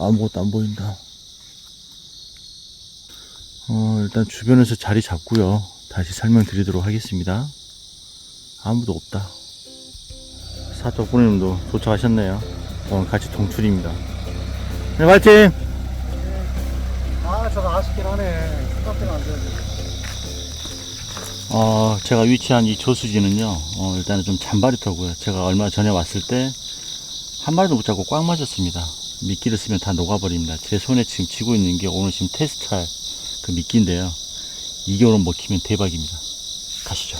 아무것도 안 보인다. 어, 일단 주변에서 자리 잡고요. 다시 설명드리도록 하겠습니다. 아무도 없다. 사적 부님도 도착하셨네요. 오늘 같이 동출입니다. 네, 화이팅! 아, 저거 아쉽긴 하네. 생각대가 안 되는데. 어, 제가 위치한 이 조수지는요, 어, 일단은 좀 잔바리터고요. 제가 얼마 전에 왔을 때, 한 마리도 못 잡고 꽉 맞았습니다. 미끼를 쓰면 다 녹아버립니다. 제 손에 지금 쥐고 있는 게 오늘 지금 테스트할 그 미끼인데요. 이게 오늘 먹히면 대박입니다. 가시죠.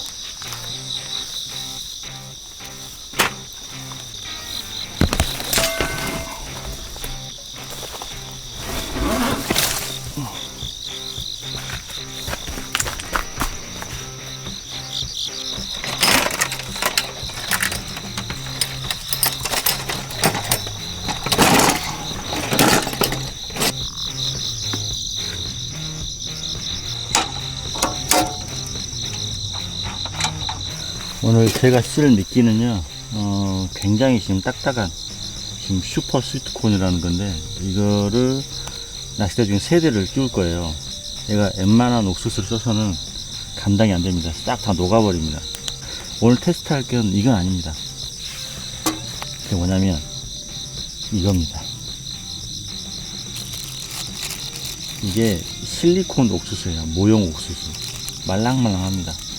오늘 제가 쓸 미끼는요, 어, 굉장히 지금 딱딱한, 지금 슈퍼 스위트콘이라는 건데, 이거를 낚시대 중에 세 대를 끼울 거예요. 얘가 웬만한 옥수수를 써서는 감당이 안 됩니다. 싹 다 녹아버립니다. 오늘 테스트 할 건 이건 아닙니다. 그게 뭐냐면, 이겁니다. 이게 실리콘 옥수수예요. 모형 옥수수. 말랑말랑합니다.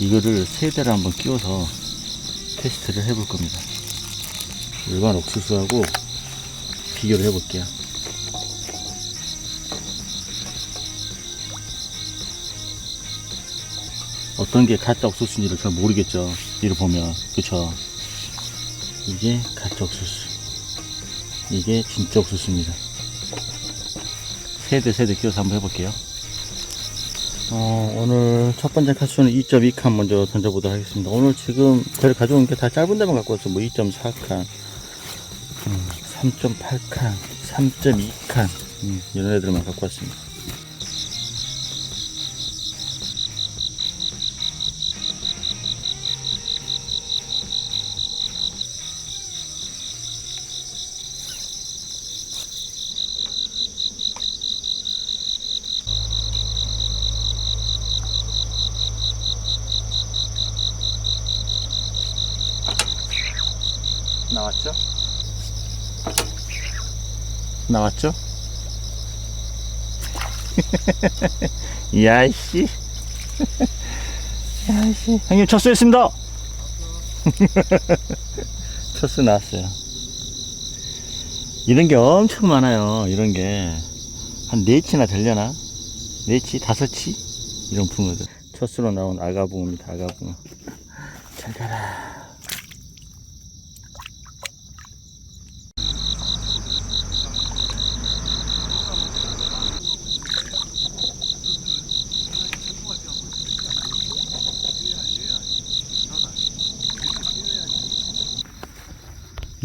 이거를 세 대를 한번 끼워서 테스트를 해볼 겁니다. 일반 옥수수하고 비교를 해볼게요. 어떤 게 가짜 옥수수인지를 잘 모르겠죠. 이를 보면 그쵸? 이게 가짜 옥수수. 이게 진짜 옥수수입니다. 세대 세대 끼워서 한번 해볼게요. 어, 오늘 첫 번째 카수는 2.2칸 먼저 던져보도록 하겠습니다. 오늘 지금 저를 가져온 게 다 짧은 데만 갖고 왔어요. 뭐 2.4칸, 음, 3.8칸, 3.2칸, 음, 이런 애들만 갖고 왔습니다. 나왔죠? 야이씨. 야이씨. 형님, 첫수 했습니다! 첫 수 나왔어요. 이런 게 엄청 많아요. 이런 게. 한 네치나 되려나? 네치? 다섯치? 이런 붕어들. 첫 수로 나온 아가붕어입니다. 아가붕어. 잘 가라.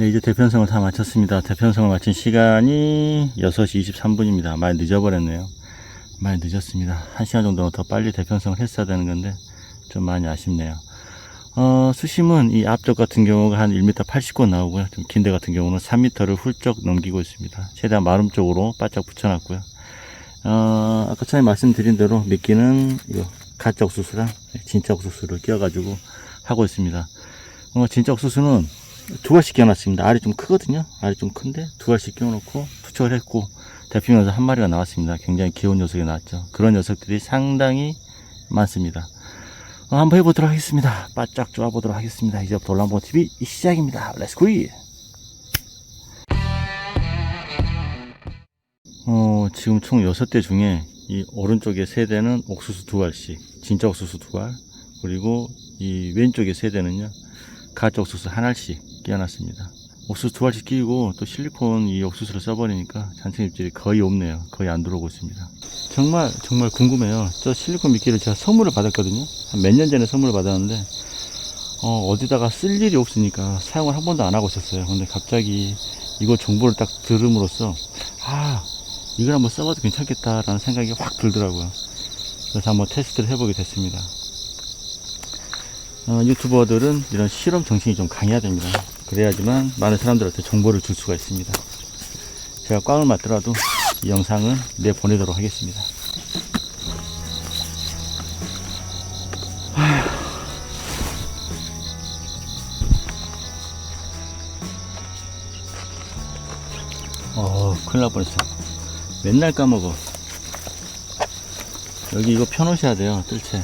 네, 이제 대편성을 다 마쳤습니다. 대편성을 마친 시간이 6시 23분입니다. 많이 늦어버렸네요. 많이 늦었습니다. 1시간 정도 더 빨리 대편성을 했어야 되는 건데, 좀 많이 아쉽네요. 어, 수심은 이 앞쪽 같은 경우가 한 1m 80권 나오고요. 좀 긴데 같은 경우는 3m를 훌쩍 넘기고 있습니다. 최대한 마름 쪽으로 바짝 붙여놨고요. 어, 아까 전에 말씀드린 대로 미끼는 이거 가짜 옥수수랑 진짜 옥수수를 끼워가지고 하고 있습니다. 어, 진짜 옥수수는 두 알씩 끼워놨습니다. 알이 좀 크거든요. 알이 좀 큰데 두 알씩 끼워놓고 투척을 했고 대피면서 한 마리가 나왔습니다. 굉장히 귀여운 녀석이 나왔죠. 그런 녀석들이 상당히 많습니다. 어, 한번 해보도록 하겠습니다. 바짝 쪼아보도록 하겠습니다. 이제부터 올라온보 TV 시작입니다. 렛츠 고! 어, 지금 총 6대 중에 이 오른쪽에 세 대는 옥수수 두 알씩, 진짜 옥수수 두 알, 그리고 이 왼쪽에 세 대는요, 가짜 옥수수 한 알씩 끼워놨습니다. 옥수수 두 알씩 끼고 또 실리콘 이 옥수수를 써버리니까 잔층 입질이 거의 없네요. 거의 안 들어오고 있습니다. 정말 정말 궁금해요. 저 실리콘 미끼를 제가 선물을 받았거든요. 한 몇 년 전에 선물을 받았는데 어, 어디다가 쓸 일이 없으니까 사용을 한 번도 안 하고 있었어요. 근데 갑자기 이거 정보를 딱 들음으로써 아 이걸 한번 써봐도 괜찮겠다라는 생각이 확 들더라고요. 그래서 한번 테스트를 해보게 됐습니다. 어, 유튜버들은 이런 실험 정신이 좀 강해야 됩니다. 그래야지만 많은 사람들한테 정보를 줄 수가 있습니다. 제가 꽝을 맞더라도 이 영상은 내보내도록 하겠습니다. 어, 큰일 날 뻔했어. 맨날 까먹어. 여기 이거 펴놓으셔야 돼요, 뜰채.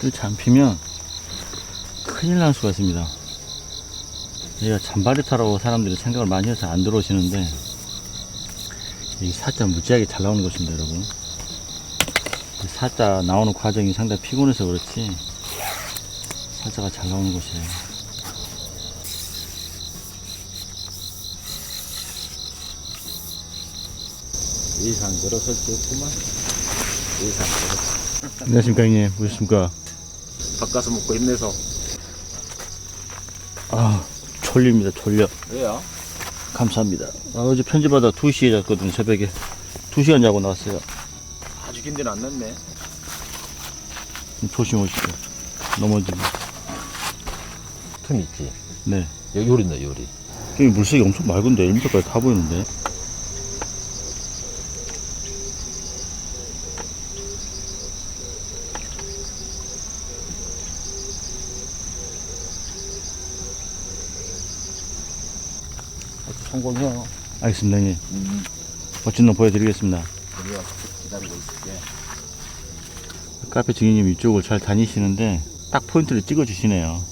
뜰채 안 피면 큰일 날 수가 있습니다. 여기가 잔바리타라고 사람들이 생각을 많이 해서 안 들어오시는데, 이게 살짝 무지하게 잘 나오는 것입니다, 여러분. 살짝 나오는 과정이 상당히 피곤해서 그렇지, 살짝가 잘 나오는 것이에요. 예상 들어설 때 없구만. 예상 들어. 안녕하십니까, 형님. 오셨습니까? 바꿔서 먹고 힘내서. 아, 졸립니다, 졸려. 왜요? 감사합니다. 아, 어제 편집하다 2시에 잤거든요, 새벽에. 2시간 자고 나왔어요. 아주 긴 데는 안 났네. 조심하시고. 넘어지면. 틈 있지. 네. 여기 요리다 요리. 여기 물색이 엄청 맑은데, 1m까지 다 보이는데. 성공해요. 알겠습니다, 형님. 음, 멋진 놈 보여드리겠습니다. 우리가 기다리고 있을게. 카페 증인님 이쪽을 잘 다니시는데, 딱 포인트를 찍어주시네요.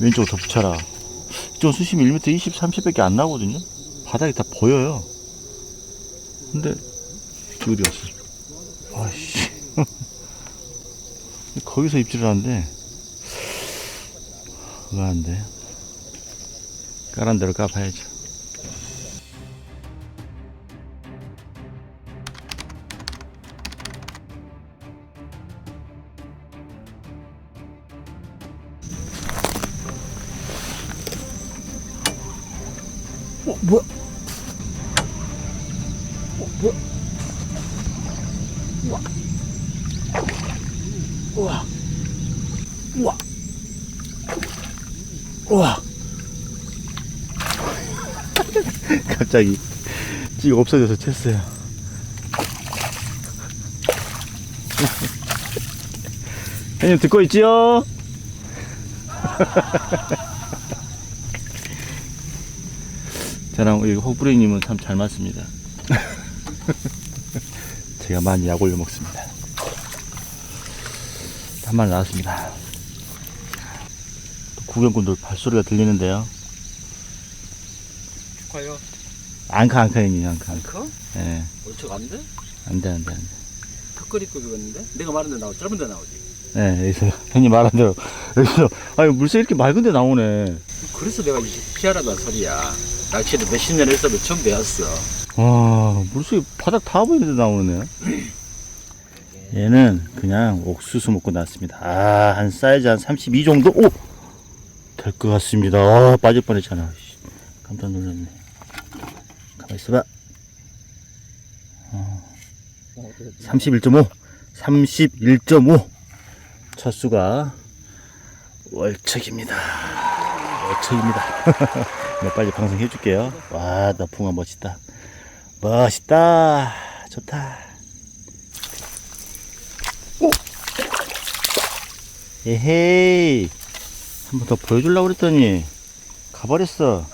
왼쪽으로 더 붙여라. 이쪽 수심 1m 20, 30밖에 안 나거든요? 바닥이 다 보여요. 근데, 어디 갔어? 아이씨. 거기서 입질을 하는데, 의아한데. 까란 대로 까봐야죠. 어, 뭐야? 어, 뭐야? 우와. 우와. 우와. 우와. 갑자기 찌가 없어져서 챘어요. 형님 듣고 있지요? 저랑 우리 호부리님은 참 잘 맞습니다. 제가 많이 약 올려 먹습니다. 한 마리 나왔습니다. 또 구경꾼들 발소리가 들리는데요. 축하요. 앙카 앙카 형님 앙카 앙카. 커? 예, 얼척 안 돼? 안 돼 안 돼 안 돼. 턱걸이급이었는데 내가 말한 데 나오지. 짧은 데 나오지. 예, 여기서 형님 말한 대로 여기서 아니 물색 이렇게 맑은 데 나오네. 그래서 내가 이제 피하라는 소리야. 낚시를 몇십 년 했어도 처음 배웠어. 와 물속이 바닥 다 보이는 데 나오네요. 얘는 그냥 옥수수 먹고 났습니다. 아, 한 사이즈 한 32 정도? 오! 될 것 같습니다. 아, 빠질 뻔 했잖아. 씨, 깜짝 놀랐네. 있어봐. 어, 31.5. 31.5. 첫 수가 월척입니다. 월척입니다. 네, 빨리 방송 해줄게요. 와, 나 붕어 멋있다. 멋있다. 좋다. 오! 에헤이. 한 번 더 보여주려고 그랬더니, 가버렸어.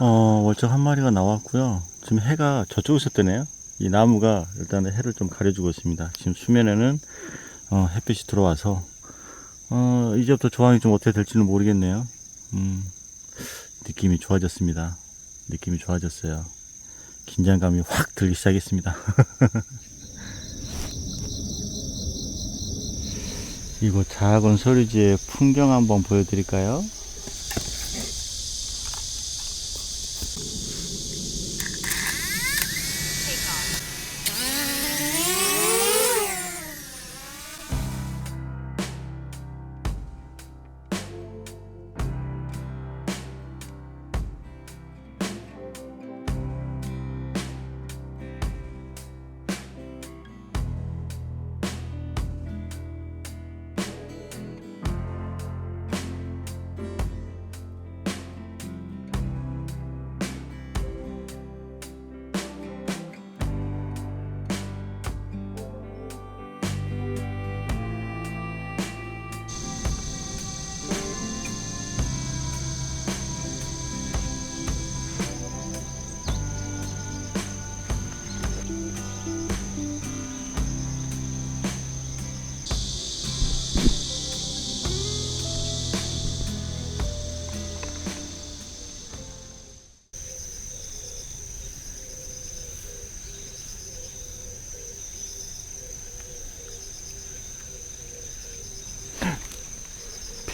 어, 월척 한 마리가 나왔고요. 지금 해가 저쪽에서 뜨네요. 이 나무가 일단은 해를 좀 가려주고 있습니다. 지금 수면에는 어, 햇빛이 들어와서 어, 이제부터 조항이 좀 어떻게 될지는 모르겠네요. 음, 느낌이 좋아졌습니다. 느낌이 좋아졌어요. 긴장감이 확 들기 시작했습니다. 이곳 작은 소리지의 풍경 한번 보여드릴까요?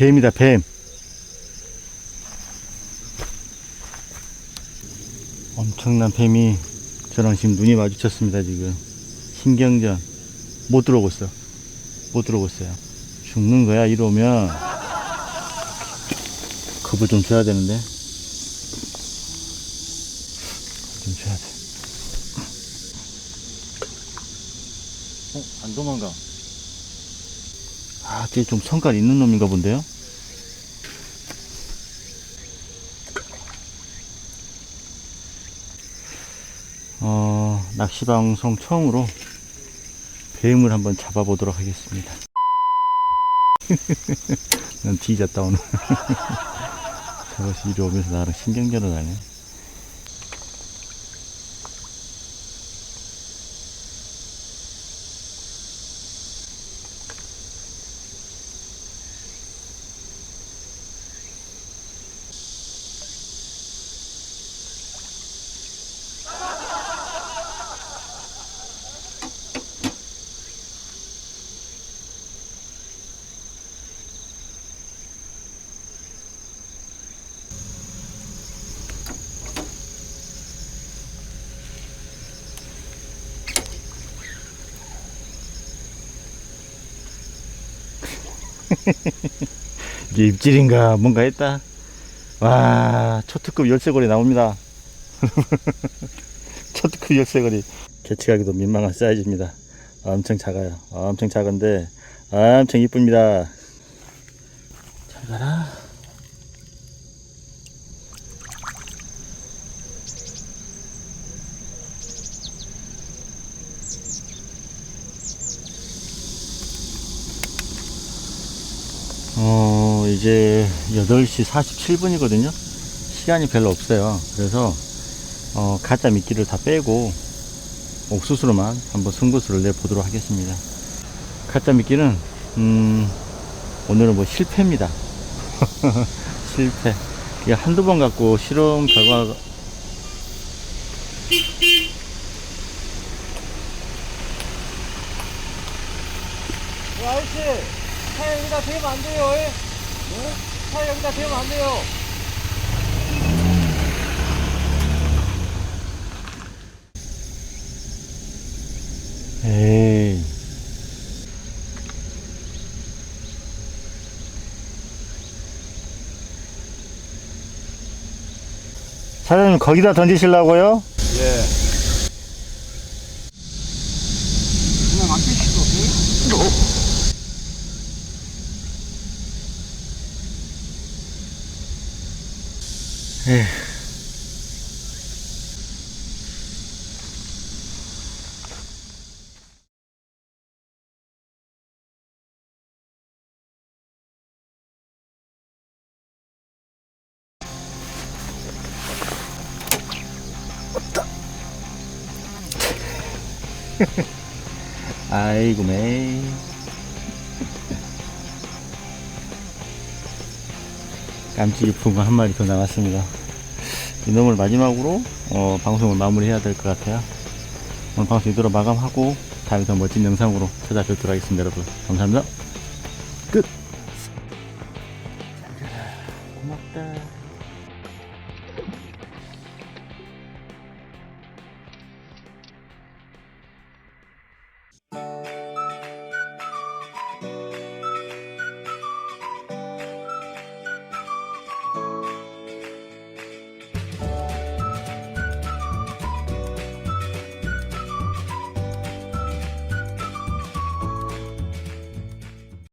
뱀이다, 뱀. 엄청난 뱀이 저랑 지금 눈이 마주쳤습니다, 지금. 신경전. 못 들어오고 있어. 못 들어오고 있어요. 죽는 거야, 이러면. 겁을 좀 줘야 되는데. 좀 줘야 돼. 어, 안 도망가. 아, 걔좀 성깔 있는 놈인가 본데요? 낚시방송 처음으로 뱀을 한번 잡아보도록 하겠습니다. 난 뒤졌다, 오늘. 저것이 이리 오면서 나랑 신경전을 하네. 이게 입질인가 뭔가 했다. 와, 초특급 열쇠고리 나옵니다. 초특급 열쇠고리. 개체가기도 민망한 사이즈입니다. 엄청 작아요. 엄청 작은데 엄청 이쁩니다. 잘 가라. 어, 이제 8시 47분이거든요. 시간이 별로 없어요. 그래서, 어, 가짜 미끼를 다 빼고, 옥수수로만 한번 승부수를 내보도록 하겠습니다. 가짜 미끼는, 음, 오늘은 뭐 실패입니다. 실패. 이게 한두 번 갖고 실험 결과가, 야, 아저씨, 차 여기다 대면 안 돼요, 예? 네? 차 여기다 대면 안 돼요. 에이. 사장님, 거기다 던지시려고요? 예. 그냥 안 떼시죠, 에휴. 아이고 매 깜찍이 붕어 한 마리 더 나왔습니다 이놈을 마지막으로 어, 방송을 마무리해야 될 것 같아요. 오늘 방송 이대로 마감하고 다음에 더 멋진 영상으로 찾아뵙도록 하겠습니다 여러분. 감사합니다. 끝! 고맙다